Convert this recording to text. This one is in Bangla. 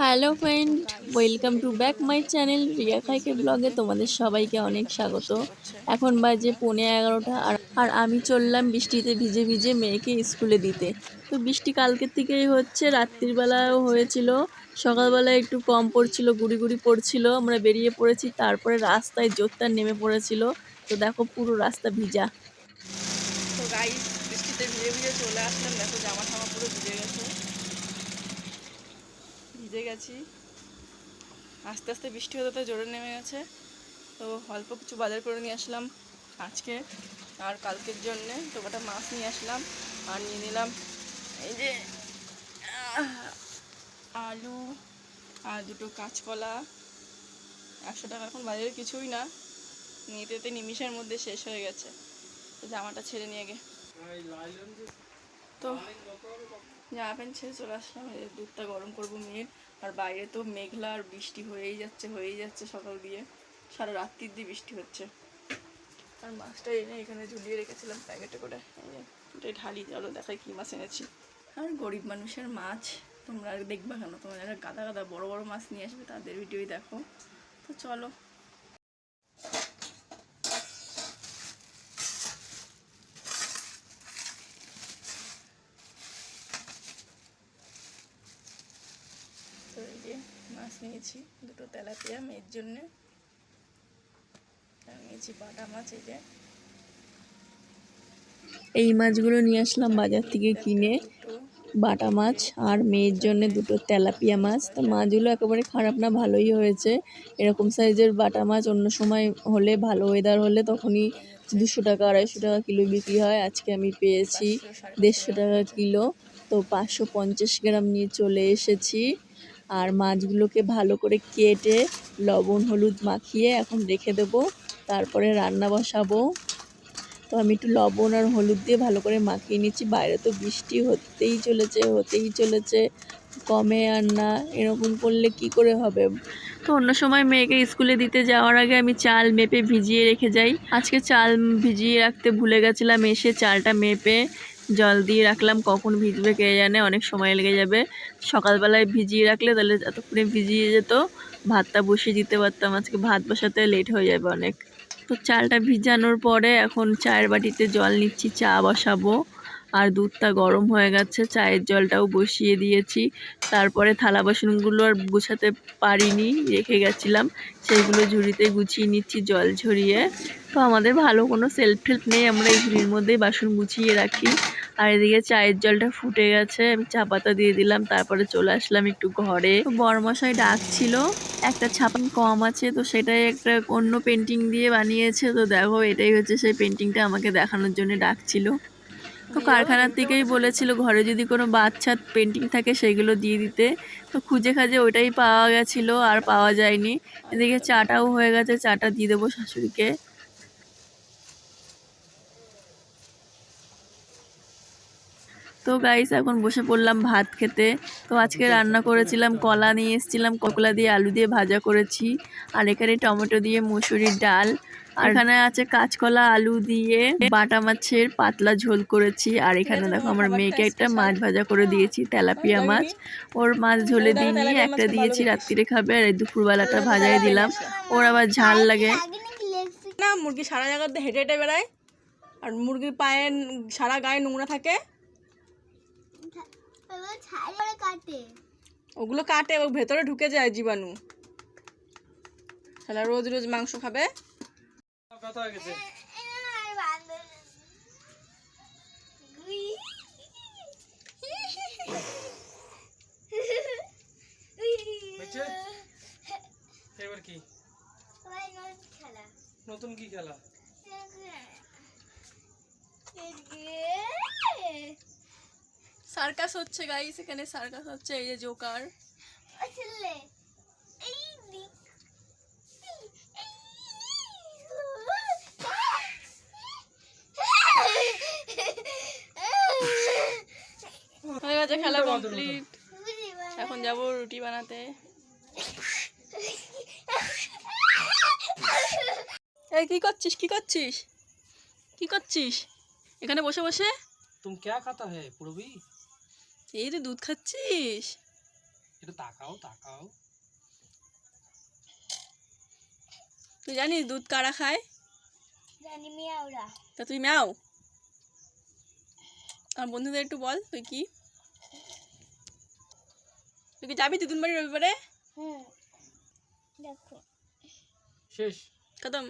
Hello friend welcome to back my channel Riya খাইকে ব্লগে তোমাদের সবাইকে অনেক স্বাগত। এখন বাজে পৌনে এগারোটা, আর আর আমি চললাম বৃষ্টিতে ভিজে ভিজে মেয়েকে স্কুলে দিতে। তো বৃষ্টি কালকের থেকেই হচ্ছে রাত্রিবেলাও হয়েছিল, সকালবেলায় একটু কম পড়ছিল, গুড়ি গুড়ি পড়ছিল, আমরা বেরিয়ে পড়েছি, তারপরে রাস্তায় জোরদার নেমে পড়েছিল। তো দেখো পুরো রাস্তা ভিজা। তো গাইস বৃষ্টিতে ভিজে ভিজে চলে আসলাম, দেখো জামা ঠামা পুরো ভিজে গেছে। ভিজে গেছি। আস্তে আস্তে বৃষ্টি হতে জোরে নেমে গেছে। তো অল্প কিছু বাজার করে নিয়ে আসলাম আজকে। আর কালকের জন্যে তো কটা মাছ নিয়ে আসলাম আর নিয়ে নিলাম এই যে আলু আর দুটো কাঁচকলা। একশো টাকা এখন বাজারে কিছুই না। নিতে নিমিষের মধ্যে শেষ হয়ে গেছে। জামাটা ছেড়ে নিয়ে গে তো জামা প্যান্ট ছেড়ে চলে আসলাম। দুধটা গরম করব মেয়ের। আর বাইরে তো মেঘলা আর বৃষ্টি হয়েই যাচ্ছে হয়েই যাচ্ছে সকাল দিয়ে। সারা রাত্রির দিয়ে বৃষ্টি হচ্ছে। আর মাছটা এনে এখানে ঝুলিয়ে রেখেছিলাম প্যাকেটে করে। এটাই ঢালি, চলো দেখাই কী মাছ এনেছি। আর গরিব মানুষের মাছ, তোমরা দেখবা কেন? তোমরা যারা গাদা গাদা বড় বড় মাছ নিয়ে আসবে, তাদের ভিডিওই দেখো। তো চলো তো এই যে মাছ নিয়েছি দুটো তেলাপিয়া মেয়ের জন্যে। নিয়েছি বাটা মাছ এই যে। এই মাছগুলো নিয়ে আসলাম বাজার থেকে কিনে। বাটা মাছ আর মেয়ের জন্য দুটো তেলাপিয়া মাছ। তো মাছগুলো একেবারে খারাপ না ভালোই হয়েছে। এরকম সাইজের বাটা মাছ অন্য সময় হলে ভালো ওয়েদার হলে তখনই দুশো টাকা আড়াইশো টাকা কিলো বিক্রি হয়। আজকে আমি পেয়েছি দেড়শো টাকা। কিলো। তো পাঁচশো পঞ্চাশ গ্রাম নিয়ে চলে এসেছি। আর মাছগুলোকে ভালো করে কেটে লবণ, হলুদ মাখিয়ে এখন রেখে দেবো। তারপরে রান্না বসাবো। তো আমি একটু লবণ আর হলুদ দিয়ে ভালো করে মাখিয়ে নিচ্ছি। বাইরে তো বৃষ্টি হতেই চলেছে হতেই চলেছে। কমে আর না, এরকম করলে কি করে হবে? তো অন্য সময় মেয়েকে স্কুলে দিতে যাওয়ার আগে আমি চাল মেপে ভিজিয়ে রেখে যাই। আজকে চাল ভিজিয়ে রাখতে ভুলে গেছিলাম, এসে চালটা মেপে জল দিয়ে রাখলাম, কখন ভিজবে কে জানে, অনেক সময় লেগে যাবে। সকালবেলায় ভিজিয়ে রাখলে তাহলে এতক্ষণে ভিজিয়ে যেত, ভাতটা বসিয়ে দিতে পারতাম, আজকে ভাত বসাতে লেট হয়ে যাবে অনেক। তো চালটা ভিজানোর পরে এখন চায়ের বাটিতে জল নিচ্ছি, চা বসাবো। আর দুধটা গরম হয়ে গেছে, চায়ের জলটাও বসিয়ে দিয়েছি। তারপরে থালা বাসনগুলো আর গুছাতে পারিনি, রেখে গেছিলাম। সেইগুলো ঝুড়িতে গুছিয়ে নিচ্ছি জল ঝরিয়ে। তো আমাদের ভালো কোনো সেলফ টেল্প নেই, আমরা এই ঝুড়ির মধ্যেই বাসন গুছিয়ে রাখি। আর এদিকে চায়ের জলটা ফুটে গেছে, আমি চা পাতা দিয়ে দিলাম, তারপরে চলে আসলাম একটু ঘরে। বরমশাই ডাকছিল, একটা ছাপান কম আছে, তো সেটাই একটা অন্য পেন্টিং দিয়ে বানিয়েছে, তো দেখো এটাই হচ্ছে সেই পেন্টিংটা আমাকে দেখানোর জন্য ডাকছিল। তো কারখানার থেকেই বলেছিল, ঘরে যদি কোনো বাচ্চা পেন্টিং থাকে সেগুলো দিয়ে দিতে। তো খুঁজে খাজে ওইটাই পাওয়া গেছিল, আর পাওয়া যায়নি। এদিকে চাটাও হয়ে গেছে, চাটা দিয়ে দেবো শাশুড়িকে। তো গাইস এখন বসে পড়লাম ভাত খেতে। তো আজকে রান্না করেছিলাম, কলা নিয়ে এসেছিলাম, কলা দিয়ে আলু দিয়ে ভাজা করেছি, আর এখানে টমেটো দিয়ে মুসুরির ডাল, আর এখানে আছে কাঁচকলা, আলু দিয়ে বাটা মাছের পাতলা ঝোল করেছি, আর এখানে দেখো আমার মেয়েকে একটা মাছ ভাজা করে দিয়েছি, তেলাপিয়া মাছ। ওর মাছ ঝোলে দিইনি একটা দিয়েছি রাত্রিরে খাবে, আর দুপুরবেলাটা ভাজাই দিলাম। ওর আবার ঝাল লাগে। না, মুরগি সারা জায়গাতে হেঁটে হেঁটে বেড়ায়, আর মুরগির পায়ে সারা গায়ে নোংরা থাকে। ওগুলো কাটে ও ভেতরে ঢুকে যায় জীবাণু। তাহলে রোজ রোজ মাংস খাবে। এবার কি? নতুন কি খেলা? সার্কাস হচ্ছে গাইস এখানে সার্কাস হচ্ছে এই যে জোকার ছেলে এই দিক হয়ে গেছে খেলা কমপ্লিট এখন যাব রুটি বানাতে এই কি করছিস কি করছিস কি করছিস এখানে বসে বসে तुम क्या खाता है पूर्वी এই তুই দুধ খাচ্ছিস? একটু তাকাও তাকাও। তুই জানিস দুধ কারা খায়? জানি মিয়া ওরা তা তুই ম্যাও? আর বন্ধুদের একটু বল তুই কি? তুই কি যাবি দিদুন বাড়ি রবিবারে হুম দেখো। শেষ। কদম